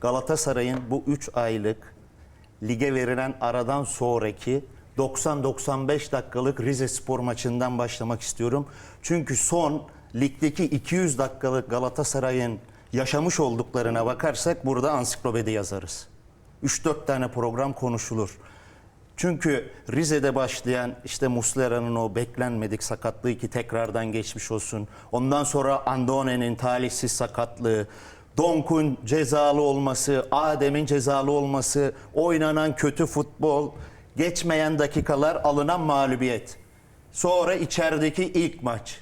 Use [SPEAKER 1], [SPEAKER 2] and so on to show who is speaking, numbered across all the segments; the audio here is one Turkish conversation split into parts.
[SPEAKER 1] Galatasaray'ın bu 3 aylık lige verilen aradan sonraki 90-95 dakikalık Rize Spor maçından başlamak istiyorum. Çünkü son ligdeki 200 dakikalık Galatasaray'ın yaşamış olduklarına bakarsak burada ansiklopedi yazarız. 3-4 tane program konuşulur. Çünkü Rize'de başlayan işte Muslera'nın o beklenmedik sakatlığı ki tekrardan geçmiş olsun. Ondan sonra Andone'nin talihsiz sakatlığı, Donk'un cezalı olması, Adem'in cezalı olması, oynanan kötü futbol, geçmeyen dakikalar alınan mağlubiyet. Sonra içerideki ilk maç.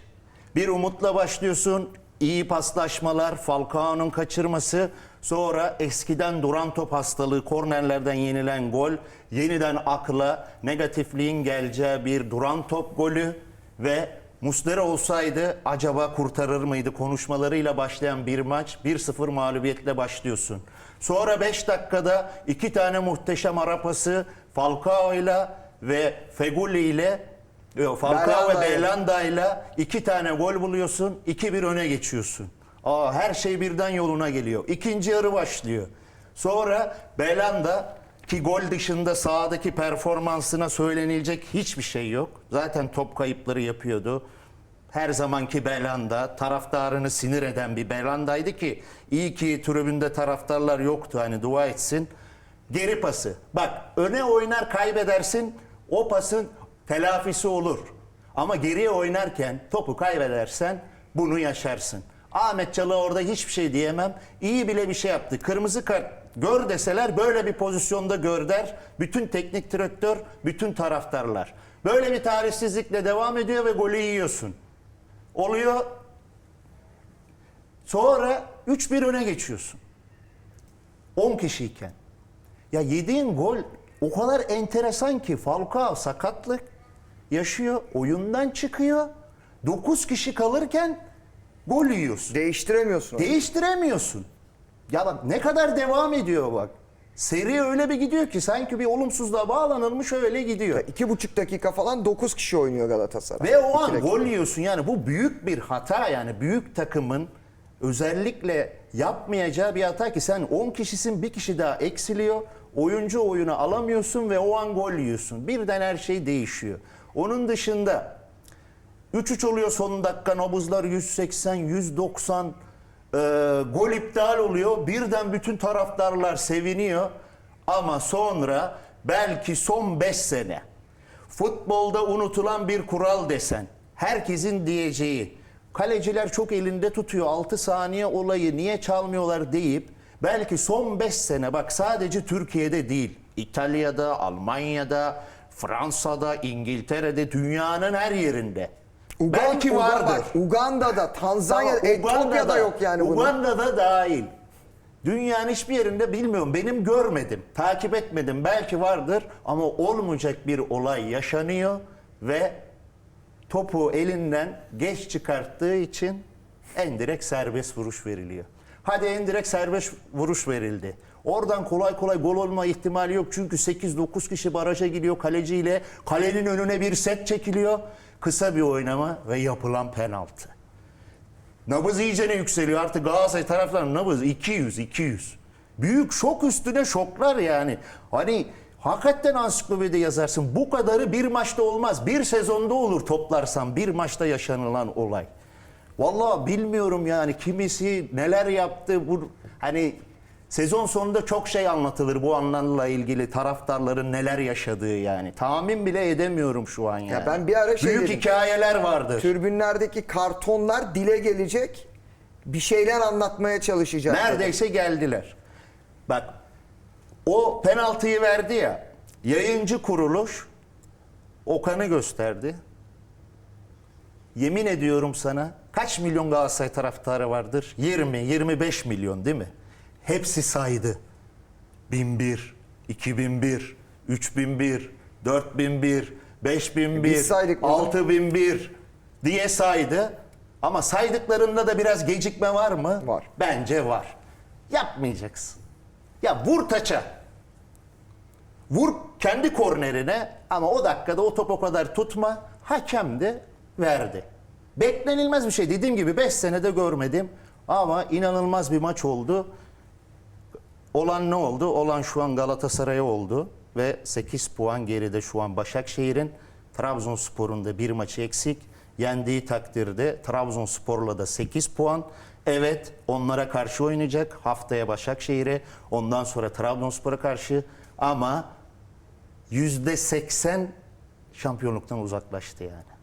[SPEAKER 1] Bir umutla başlıyorsun. iyi paslaşmalar, Falcao'nun kaçırması, sonra eskiden duran top hastalığı, kornerlerden yenilen gol, yeniden akla negatifliğin geleceği bir duran top golü ve Muslera olsaydı acaba kurtarır mıydı konuşmalarıyla başlayan bir maç 1-0 mağlubiyetle başlıyorsun. Sonra 5 dakikada iki tane muhteşem arapası Falcao ile ve Feguli ile Falcao ve
[SPEAKER 2] Belhanda ile.
[SPEAKER 1] Belhanda ile iki tane gol buluyorsun, 2-1 öne geçiyorsun. Aa, her şey birden yoluna geliyor. İkinci yarı başlıyor. Sonra Belhanda ki gol dışında sahadaki performansına söylenilecek hiçbir şey yok. Zaten top kayıpları yapıyordu. Her zamanki Belhanda taraftarını sinir eden bir Belhanda'ydı ki iyi ki tribünde taraftarlar yoktu hani dua etsin. Geri pası. Bak öne oynar kaybedersin o pasın telafisi olur. Ama geriye oynarken topu kaybedersen bunu yaşarsın. Ahmet Çalı orada hiçbir şey diyemem. İyi bile bir şey yaptı. Kırmızı kart gör deseler böyle bir pozisyonda gör der. Bütün teknik direktör, bütün taraftarlar. Böyle bir tarihsizlikle devam ediyor ve golü yiyorsun. Oluyor. Sonra 3-1 öne geçiyorsun. 10 kişiyken. Ya yediğin gol o kadar enteresan ki Falcao sakatlık yaşıyor, oyundan çıkıyor. 9 kişi kalırken gol yiyorsun.
[SPEAKER 2] Değiştiremiyorsun. onu.
[SPEAKER 1] Değiştiremiyorsun. Ya bak ne kadar devam ediyor bak. Seri öyle bir gidiyor ki sanki bir olumsuzluğa bağlanılmış öyle gidiyor.
[SPEAKER 2] İki buçuk dakika falan 9 kişi oynuyor Galatasaray.
[SPEAKER 1] Ve o an gol yiyorsun yani bu büyük bir hata yani büyük takımın özellikle yapmayacağı bir hata ki sen 10 kişisin bir kişi daha eksiliyor. Oyuncu oyunu alamıyorsun ve o an gol yiyorsun. Birden her şey değişiyor. Onun dışında 3-3 oluyor son dakika nabızlar 180 190 Ee, gol iptal oluyor. Birden bütün taraftarlar seviniyor. Ama sonra belki son 5 sene futbolda unutulan bir kural desen herkesin diyeceği kaleciler çok elinde tutuyor 6 saniye olayı niye çalmıyorlar deyip belki son 5 sene bak sadece Türkiye'de değil İtalya'da, Almanya'da, Fransa'da, İngiltere'de dünyanın her yerinde.
[SPEAKER 2] Ugan-
[SPEAKER 1] belki vardır.
[SPEAKER 2] bak, Uganda'da, Tanzanya'da,
[SPEAKER 1] Tamam,
[SPEAKER 2] Etiyopya'da yok yani bunun.
[SPEAKER 1] Uganda'da dahil. Dünyanın hiçbir yerinde bilmiyorum. Benim görmedim, takip etmedim. Belki vardır ama olmayacak bir olay yaşanıyor ve topu elinden geç çıkarttığı için en direkt serbest vuruş veriliyor. Hadi en direkt serbest vuruş verildi. Oradan kolay kolay gol olma ihtimali yok. Çünkü 8-9 kişi baraja gidiyor kaleciyle. Kalenin önüne bir set çekiliyor. Kısa bir oynama ve yapılan penaltı. Nabız iyicene yükseliyor. Artık Galatasaray taraftarının nabız 200 200. Büyük şok üstüne şoklar yani. Hani hakikaten ansiklopedi yazarsın. Bu kadarı bir maçta olmaz. Bir sezonda olur toplarsan bir maçta yaşanılan olay. Vallahi bilmiyorum yani kimisi neler yaptı. Bu hani sezon sonunda çok şey anlatılır bu anlarla ilgili taraftarların neler yaşadığı yani. Tahmin bile edemiyorum şu an yani.
[SPEAKER 2] ben bir ara şey
[SPEAKER 1] Büyük
[SPEAKER 2] dedim.
[SPEAKER 1] hikayeler vardır.
[SPEAKER 2] Tribünlerdeki kartonlar dile gelecek. Bir şeyler anlatmaya çalışacak.
[SPEAKER 1] Neredeyse geldiler. Bak o penaltıyı verdi ya yayıncı kuruluş Okan'ı gösterdi. Yemin ediyorum sana kaç milyon Galatasaray taraftarı vardır? 20, 25 milyon değil mi? Hepsi saydı. 1001, 2001, 3001, 4001, 5001,
[SPEAKER 2] Biz saydık bunu.
[SPEAKER 1] 6001 diye saydı. Ama saydıklarında da biraz gecikme var mı?
[SPEAKER 2] Var.
[SPEAKER 1] Bence var. Yapmayacaksın. Ya vur taça. Vur kendi kornerine ama o dakikada o top o kadar tutma. Hakem de verdi. Beklenilmez bir şey. Dediğim gibi 5 senede görmedim ama inanılmaz bir maç oldu. Olan ne oldu? Olan şu an Galatasaray'a oldu ve 8 puan geride şu an Başakşehir'in. Trabzonspor'un da bir maçı eksik. Yendiği takdirde Trabzonspor'la da 8 puan. Evet onlara karşı oynayacak. Haftaya Başakşehir'e ondan sonra Trabzonspor'a karşı ama %80 şampiyonluktan uzaklaştı yani.